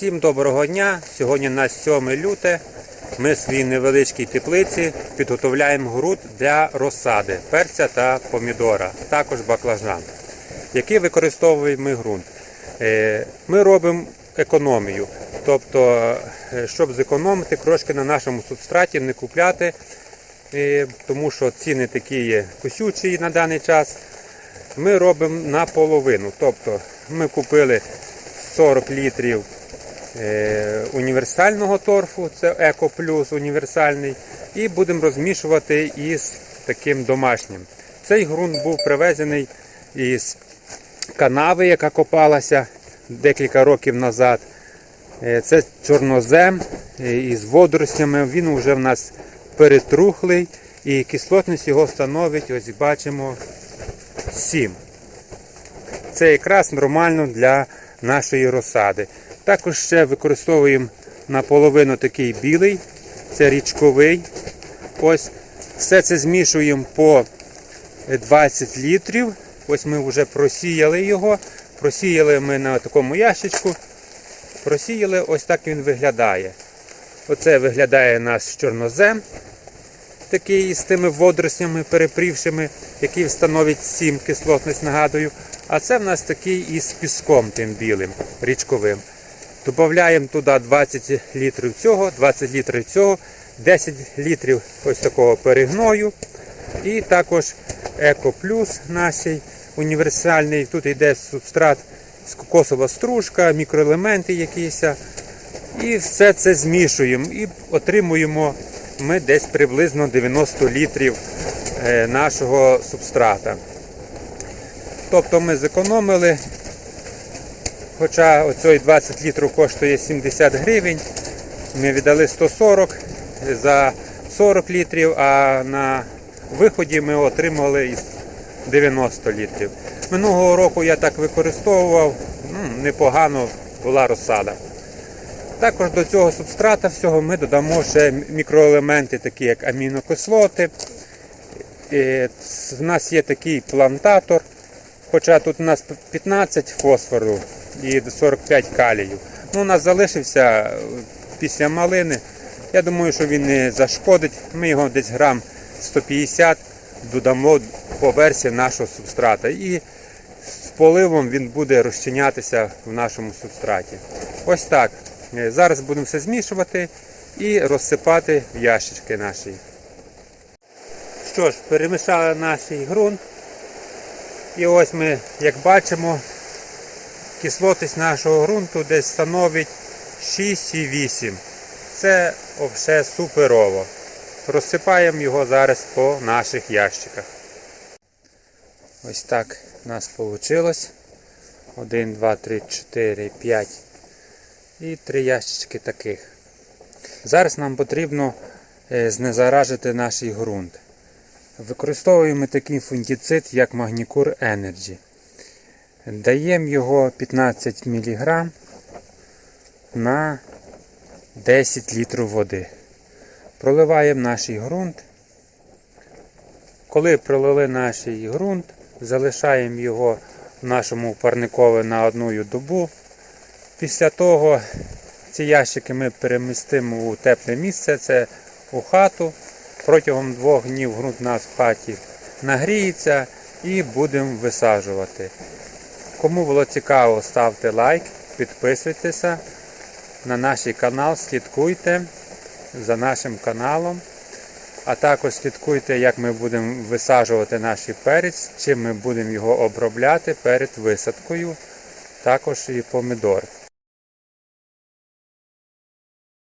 Всім доброго дня! Сьогодні на 7 люте. Ми в своїй невеличкій теплиці підготовляємо ґрунт для розсади перця та помідора, також баклажан. Який використовуємо ми ґрунт? Е, Ми робимо економію. Тобто, е, щоб зекономити трошки на нашому субстраті, не купляти, е, тому що ціни такі є кусючі на даний час. Ми робимо наполовину. Тобто ми купили 40 літрів універсального торфу, це Еко Плюс універсальний, і будемо розмішувати із таким домашнім. Цей ґрунт був привезений із канави, яка копалася декілька років назад. Е, Це чорнозем е, із водоростями. Він вже в нас перетрухлий і кислотність його становить, ось бачимо, 7. Це якраз нормально для нашої розсади. Також ще використовуємо наполовину такий білий, це річковий. Ось все це змішуємо по 20 літрів. Ось ми вже просіяли його. Просіяли ми на такому ящичку. Просіяли, ось так він виглядає. Оце виглядає наш чорнозем, такий з тими водороснями перепрівшими, який становить 7 кислотність, нагадую. А це в нас такий із піском тим білим, річковим. Додаємо туди 20 літрів цього, 20 літрів цього, 10 літрів ось такого перегною. І також Еко Плюс наш універсальний. Тут йде субстрат з кокосова стружка, мікроелементи якісь. І все це змішуємо і отримуємо ми десь приблизно 90 літрів е, нашого субстрата. Тобто ми зекономили, хоча оцей 20 літрів коштує 70 гривень, ми віддали 140 за 40 літрів, а на виході ми отримали із 90 літрів. Минулого року я так використовував, ну, непогано була розсада. Також до цього субстрата всього ми додамо ще мікроелементи, такі як амінокислоти. В нас є такий плантатор, хоча тут у нас 15 фосфору і 45 калію. Ну, у нас залишився після малини. Я думаю, що він не зашкодить. Ми його десь грам 150 додамо по версії нашого субстрата. І з поливом він буде розчинятися в нашому субстраті. Ось так. Е, Зараз будемо все змішувати і розсипати в ящички наші. Що ж, перемішали наш ґрунт. І ось ми, як бачимо, кислотність нашого ґрунту десь становить 6,8. Це взагалі суперово. Розсипаємо його зараз по наших ящиках. Ось так у нас вийшло. 1, 2, 3, 4, 5 і три ящички таких. Зараз нам потрібно е, знезаражити наш ґрунт. Використовуємо такий фунгіцид, як Magnicure Energy. Даємо його 15 мг на 10 літрів води. Проливаємо наш ґрунт. Коли пролили наш ґрунт, залишаємо його в нашому парникові на одну добу. Після того ці ящики ми перемістимо у тепле місце, це у хату. Протягом двох днів ґрунт у нас в хаті нагріється і будемо висаджувати. Кому було цікаво, ставте лайк, підписуйтеся на наш канал, слідкуйте за нашим каналом. А також слідкуйте, як ми будемо висаджувати наш перець, чим ми будемо його обробляти перед висадкою, також і помідор.